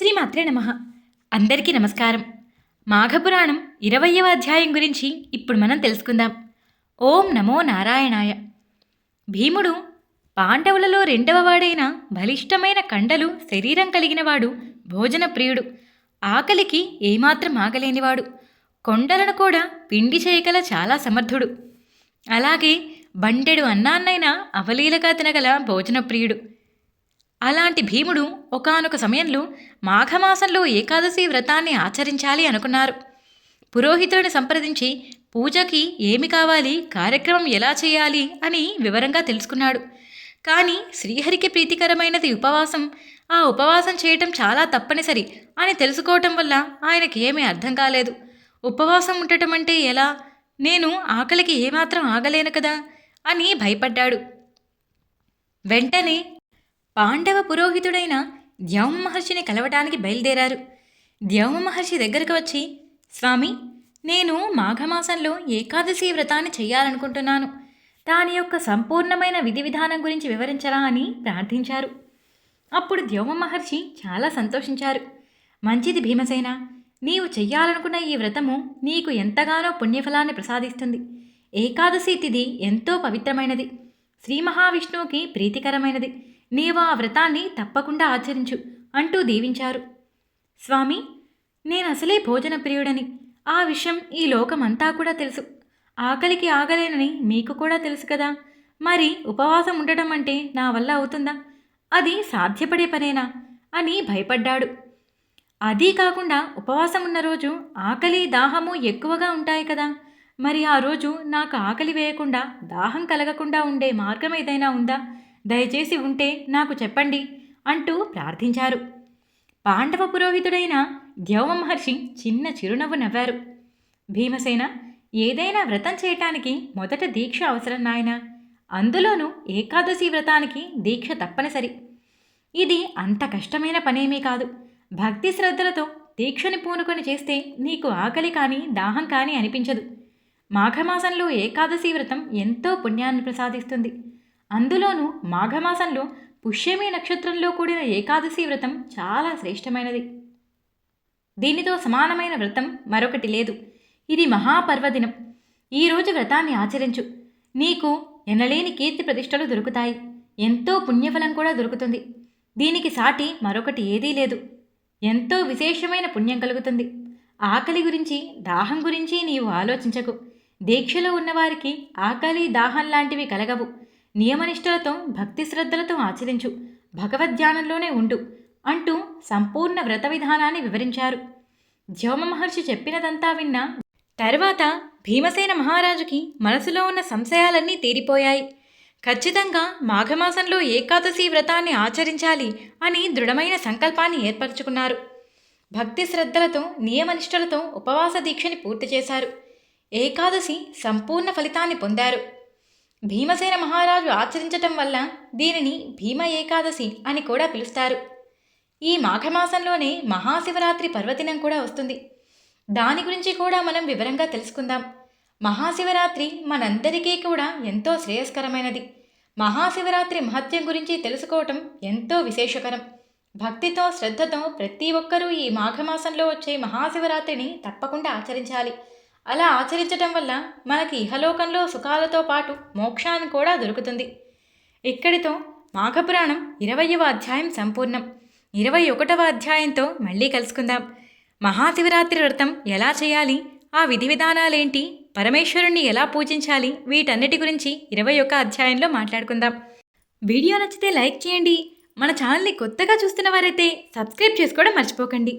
శ్రీమాత్రే నమ. అందరికీ నమస్కారం. మాఘపురాణం ఇరవయవ అధ్యాయం గురించి ఇప్పుడు మనం తెలుసుకుందాం. ఓం నమో నారాయణాయ. భీముడు పాండవులలో రెండవ వాడైన బలిష్టమైన కండలు శరీరం కలిగినవాడు భోజన ప్రియుడు ఆకలికి ఏమాత్రం ఆగలేనివాడు. కొండలను కూడా పిండి చేయగల చాలా సమర్థుడు. అలాగే బండెడు అన్నాన్నైనా అవలీలగా తినగల భోజన ప్రియుడు అలాంటి భీముడు ఒకానొక సమయంలో మాఘమాసంలో ఏకాదశి వ్రతాన్ని ఆచరించాలి అనుకున్నారు. పురోహితుడిని సంప్రదించి పూజకి ఏమి కావాలి కార్యక్రమం ఎలా చేయాలి అని వివరంగా తెలుసుకున్నాడు. కానీ శ్రీహరికి ప్రీతికరమైనది ఉపవాసం ఆ ఉపవాసం చేయటం చాలా తప్పనిసరి అని తెలుసుకోవటం వల్ల ఆయనకి ఏమీ అర్థం కాలేదు. ఉపవాసం ఉండటం అంటే ఎలా నేను ఆకలికి ఏమాత్రం ఆగలేను కదా అని భయపడ్డాడు. వెంటనే పాండవ పురోహితుడైన ద్యౌమ మహర్షిని కలవటానికి బయలుదేరారు. ద్యౌమ మహర్షి దగ్గరకు వచ్చి స్వామి నేను మాఘమాసంలో ఏకాదశి వ్రతాన్ని చేయాలనుకుంటున్నాను దాని యొక్క సంపూర్ణమైన విధి విధానం గురించి వివరించరా అని ప్రార్థించారు. అప్పుడు ద్యౌమ మహర్షి చాలా సంతోషించారు. మంచిది భీమసేన నీవు చెయ్యాలనుకున్న ఈ వ్రతము నీకు ఎంతగానో పుణ్యఫలాన్ని ప్రసాదిస్తుంది. ఏకాదశి తిథి ఎంతో పవిత్రమైనది. శ్రీ మహావిష్ణువుకి ప్రీతికరమైనది. నీవు ఆ వ్రతాన్ని తప్పకుండా ఆచరించు అంటూ దీవించారు. స్వామి నేను అసలే భోజన ప్రియుడని. ఆ విషయం ఈ లోకమంతా కూడా తెలుసు. ఆకలికి ఆగలేనని మీకు కూడా తెలుసు కదా. మరి ఉపవాసం ఉండటం అంటే నా వల్ల అవుతుందా? అది సాధ్యపడే పనేనా? అని భయపడ్డాడు. అదీ కాకుండా ఉపవాసం ఉన్న రోజు ఆకలి దాహము ఎక్కువగా ఉంటాయి కదా. మరి ఆ రోజు నాకు ఆకలి వేయకుండా దాహం కలగకుండా ఉండే మార్గం ఏదైనా ఉందా? దయచేసి ఉంటే నాకు చెప్పండి అంటూ ప్రార్థించారు. పాండవ పురోహితుడైన ద్యౌమ మహర్షి చిన్న చిరునవ్వు నవ్వారు. భీమసేన ఏదైనా వ్రతం చేయటానికి మొదట దీక్ష అవసరం నాయన. అందులోనూ ఏకాదశి వ్రతానికి దీక్ష తప్పనిసరి. ఇది అంత కష్టమైన పనేమీ కాదు. భక్తి శ్రద్ధలతో దీక్షని పూనుకొని చేస్తే నీకు ఆకలి కానీ దాహం కానీ అనిపించదు. మాఘమాసంలో ఏకాదశి వ్రతం ఎంతో పుణ్యాన్ని ప్రసాదిస్తుంది. అందులోనూ మాఘమాసంలో పుష్యమి నక్షత్రంలో కూడిన ఏకాదశి వ్రతం చాలా శ్రేష్టమైనది. దీనితో సమానమైన వ్రతం మరొకటి లేదు. ఇది మహాపర్వదినం. ఈరోజు వ్రతాన్ని ఆచరించు. నీకు ఎనలేని కీర్తి ప్రతిష్టలు దొరుకుతాయి. ఎంతో పుణ్యఫలం కూడా దొరుకుతుంది. దీనికి సాటి మరొకటి ఏదీ లేదు. ఎంతో విశేషమైన పుణ్యం కలుగుతుంది. ఆకలి గురించి దాహం గురించి నీవు ఆలోచించకు. దీక్షలో ఉన్నవారికి ఆకలి దాహం లాంటివి కలగవు. నియమనిష్టలతో భక్తి శ్రద్ధలతో ఆచరించు. భగవద్ధ్యానంలోనే ఉండు అంటూ సంపూర్ణ వ్రత విధానాన్ని వివరించారు. జోమ మహర్షి చెప్పినదంతా విన్న తర్వాత భీమసేన మహారాజుకి మనసులో ఉన్న సంశయాలన్నీ తీరిపోయాయి. ఖచ్చితంగా మాఘమాసంలో ఏకాదశి వ్రతాన్ని ఆచరించాలి అని దృఢమైన సంకల్పాన్ని ఏర్పరచుకున్నారు. భక్తి శ్రద్ధలతో నియమనిష్టలతో ఉపవాస దీక్షని పూర్తి చేశారు. ఏకాదశి సంపూర్ణ ఫలితాన్ని పొందారు. భీమసేన మహారాజు ఆచరించటం వల్ల దీనిని భీమ ఏకాదశి అని కూడా పిలుస్తారు. ఈ మాఘమాసంలోనే మహాశివరాత్రి పర్వదినం కూడా వస్తుంది. దాని గురించి కూడా మనం వివరంగా తెలుసుకుందాం. మహాశివరాత్రి మనందరికీ కూడా ఎంతో శ్రేయస్కరమైనది. మహాశివరాత్రి మహత్యం గురించి తెలుసుకోవటం ఎంతో విశేషకరం. భక్తితో శ్రద్ధతో ప్రతి ఒక్కరూ ఈ మాఘమాసంలో వచ్చే మహాశివరాత్రిని తప్పకుండా ఆచరించాలి. అలా ఆచరించటం వల్ల మనకి ఇహలోకంలో సుఖాలతో పాటు మోక్షాన్ని కూడా దొరుకుతుంది. ఇక్కడితో మాఘపురాణం ఇరవయవ అధ్యాయం సంపూర్ణం. ఇరవై ఒకటవ అధ్యాయంతో మళ్ళీ కలుసుకుందాం. మహాశివరాత్రి వ్రతం ఎలా చేయాలి? ఆ విధి విధానాలేంటి? పరమేశ్వరుణ్ణి ఎలా పూజించాలి? వీటన్నిటి గురించి ఇరవై ఒక్క అధ్యాయంలో మాట్లాడుకుందాం. వీడియో నచ్చితే లైక్ చేయండి. మన ఛానల్ని కొత్తగా చూస్తున్న వారైతే సబ్స్క్రైబ్ చేసుకోవడం మర్చిపోకండి.